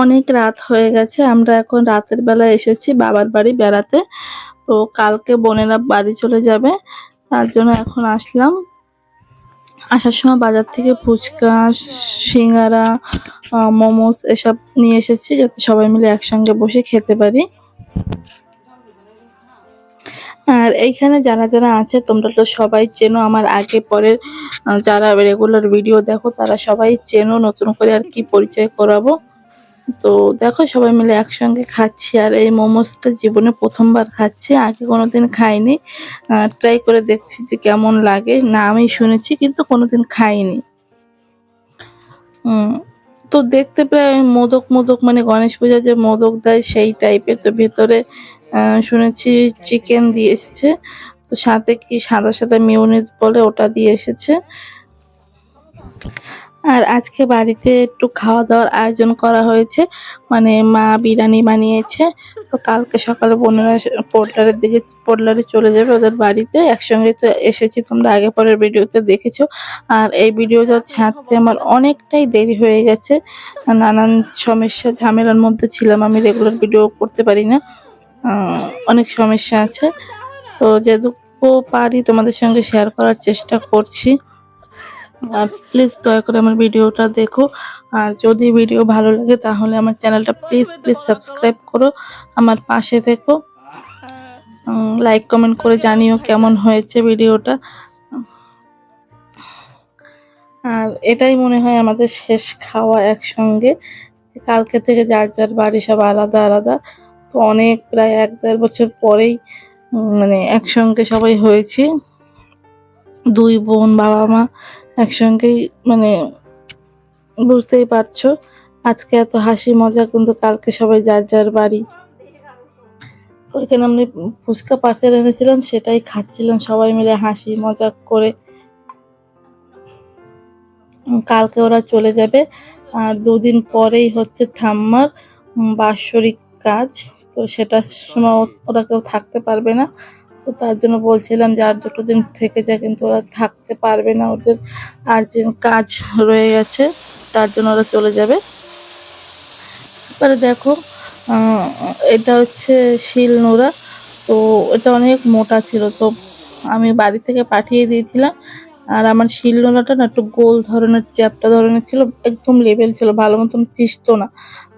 অনেক রাত হয়ে গেছে, আমরা এখন রাতের বেলা এসেছি বাবার বাড়ি বেড়াতে। তো কালকে বোনেরা বাড়ি চলে যাবে, তার জন্য এখন আসলাম। আসার সময় বাজার থেকে ফুচকা, সিঙ্গারা মোমোস এসব নিয়ে এসেছি, যাতে সবাই মিলে একসঙ্গে বসে খেতে পারি। আর এইখানে যারা যারা আছে, তোমরা তো সবাই চেনো আমার আগে পরের যারা রেগুলার ভিডিও দেখো, তারা সবাই চেনো নতুন করে আর কি পরিচয় করাবো। তো দেখো, সবাই মিলে একসঙ্গে খাচ্ছি আর এই মোমোসটা জীবনে প্রথমবার খাচ্ছি, আগে কোনোদিন খাইনি। ট্রাই করে দেখছি যে কেমন লাগে। না, আমি শুনেছি, কিন্তু কোনোদিন খাইনি। তো দেখতে প্রায় মোদক মোদক মানে গণেশ পূজা যে মোদক দেয় সেই টাইপের তো ভেতরে শুনেছি চিকেন দিয়ে এসেছে। তো সাথে কি সাদা সাদা মিউনিস বলে ওটা দিয়ে এসেছে। আর আজকে বাড়িতে একটু খাওয়া দাওয়ার আয়োজন করা হয়েছে। মানে মা বিরিয়ানি বানিয়েছে। তো কালকে সকালে বোনেরা পোর্টলারের দিকে পোর্টলারে চলে যাবে ওদের বাড়িতে। একসঙ্গে তো এসেছি তোমরা আগে পরের ভিডিওতে দেখেছ। আর এই ভিডিওটা ছাড়তে আমার অনেকটাই দেরি হয়ে গেছে। নানান সমস্যা, ঝামেলার মধ্যে ছিলাম। আমি রেগুলার ভিডিও করতে পারি না। অনেক সমস্যা আছে। তো যেটুকু পারি তোমাদের সঙ্গে শেয়ার করার চেষ্টা করছি। প্লিজ দয়া করে আমার ভিডিওটা দেখো। আর যদি ভিডিও ভালো লাগে, তাহলে আমার চ্যানেলটা প্লিজ প্লিজ সাবস্ক্রাইব করো। আমার পাশে থেকো। লাইক কমেন্ট করে জানিও কেমন হয়েছে ভিডিওটা। আর এটাই মনে হয় আমাদের শেষ খাওয়া একসঙ্গে। কালকে থেকে যার যার বাড়ি সব আলাদা আলাদা। তো অনেক, প্রায় এক দেড় বছর পরেই মানে একসঙ্গে সবাই হয়েছে। দুই বোন, বাবা মা একসঙ্গেই মানে বুঝতেই পারছ। আজকে এত হাসি মজা, কিন্তু কালকে সবাই যার যার বাড়ি। তো এখানে আমি ফুচকা পার্সেল এনেছিলাম, সেটাই খাচ্ছিলাম সবাই মিলে হাসি মজা করে। কালকে ওরা চলে যাবে, আর দুদিন পরেই হচ্ছে ঠাম্মার বাৎসরিক কাজ। তো সেটার সময় ওরা কেউ থাকতে পারবে না। তো তার জন্য বলছিলাম যে আর দুটো দিন থেকে যায়, কিন্তু ওরা থাকতে পারবে না ওদের। আর্জেন্ট কাজ রয়ে গেছে, তার জন্য ওরা চলে যাবে। এবারে দেখো এটা হচ্ছে শিল নোড়া তো এটা অনেক মোটা ছিল, তো আমি বাড়ি থেকে পাঠিয়ে দিয়েছিলাম। আর আমার শিল নোড়াটা না একটু গোল ধরনের, চ্যাপটা ধরনের ছিল, একদম লেভেল ছিল, ভালো মতন পিসতো না।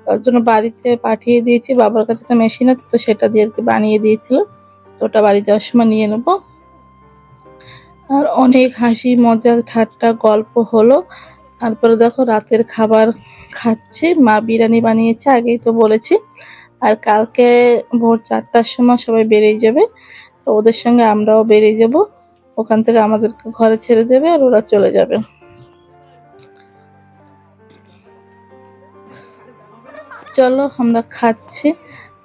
তার জন্য বাড়িতে পাঠিয়ে দিয়েছি, বাবার কাছে একটা মেশিন আছে, তো সেটা দিয়ে আর কি বানিয়ে দিয়েছিল। তো ওটা বাড়ি যাওয়ার সময় নিয়ে নেব। আর অনেক হাসি, মজা, ঠাট্টা, গল্প হলো। তারপরে দেখো রাতের খাবার খাচ্ছি। মা বিরিয়ানি বানিয়েছে, আগেই তো বলেছি। আর কালকে ভোর চারটার সময় সবাই বেরিয়ে যাবে। তো ওদের সঙ্গে আমরাও বেরিয়ে যাব। ওখান থেকে আমাদেরকে ঘরে ছেড়ে দেবে আর ওরা চলে যাবে। চলো, আমরা খাচ্ছি।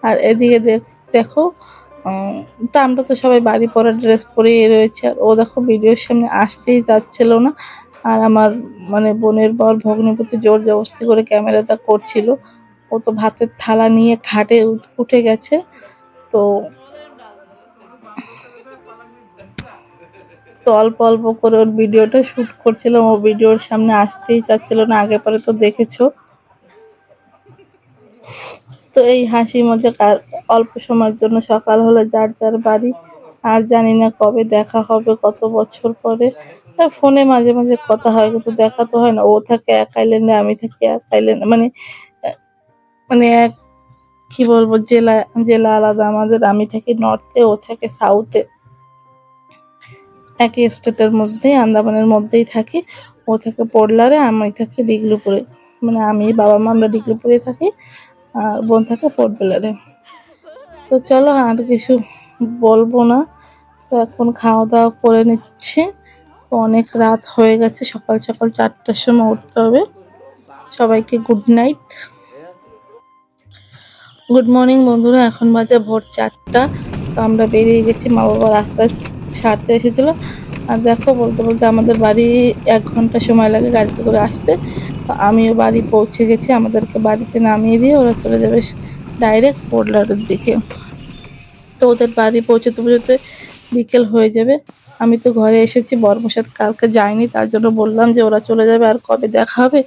আর এদিকে দেখ- তা আমরা তো সবাই বাড়ি পরা ড্রেস পরেই রয়েছে। আর ও দেখো ভিডিওর সামনে আসতেই যাচ্ছিল না। আর আমার মানে বোনের বর ভগ্নিপতি জোর জবরদস্তি করে ক্যামেরাটা করছিল। ও তো ভাতের থালা নিয়ে খাটে উঠ- উঠে গেছে। তো তো অল্প অল্প করে ওর ভিডিওটা শ্যুট করছিলাম ও ভিডিওর সামনে আসতেই চাচ্ছিল না। আগে পরে তো দেখেছ। তো এই হাসি মজা অল্প সময়ের জন্য সকাল হলে যার যার বাড়ি। আর জানি না কবে দেখা হবে, কত বছর পরে। ফোনে মাঝে মাঝে কথা হয়, কিন্তু দেখা তো হয় না। ও থাকে এক আইল্যান্ডে আমি থাকি এক আইল্যান্ডে মানে মানে এক, কি বলব, জেলা জেলা আলাদা আমাদের। আমি থাকি নর্থে, ও থাকে সাউথে। একই স্টেটের মধ্যেই আন্দামানের মধ্যেই থাকি। ও থাকে পোডলারে আমি থাকি ডিগলুপুরে। মানে আমি, বাবা মা আমরা ডিগলুপুরে থাকি। বোন থাকে পোর্ট বেলারে তো চলো আর কিছু বলব না। তো এখন খাওয়া দাওয়া করে নিচ্ছে। তো অনেক রাত হয়ে গেছে, সকাল সকাল চারটার সময় উঠতে হবে। সবাইকে গুড নাইট। গুড মর্নিং বন্ধুরা, এখন বাজে ভোর চারটা। তো আমরা বেরিয়ে গেছি, মা বাবা রাস্তা ছাড়তে এসেছিল। আর দেখো, বলতে বলতে আমাদের বাড়ি এক ঘণ্টা সময় লাগে গাড়িতে করে আসতে। তো আমিও বাড়ি পৌঁছে গেছি, আমাদেরকে বাড়িতে নামিয়ে দিয়ে ওরা চলে যাবে ডাইরেক্ট পোর্টলারের দিকে। তো ওদের বাড়ি পৌঁছতে পৌঁছতে বিকেল হয়ে যাবে। আমি তো ঘরে এসেছি, বর্মসাদ কালকে যাইনি তার জন্য বললাম যে ওরা চলে যাবে আর কবে দেখা হবে,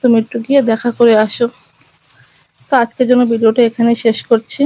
তুমি একটু গিয়ে দেখা করে আসো। তো আজকের জন্য ভিডিওটা এখানে শেষ করছি।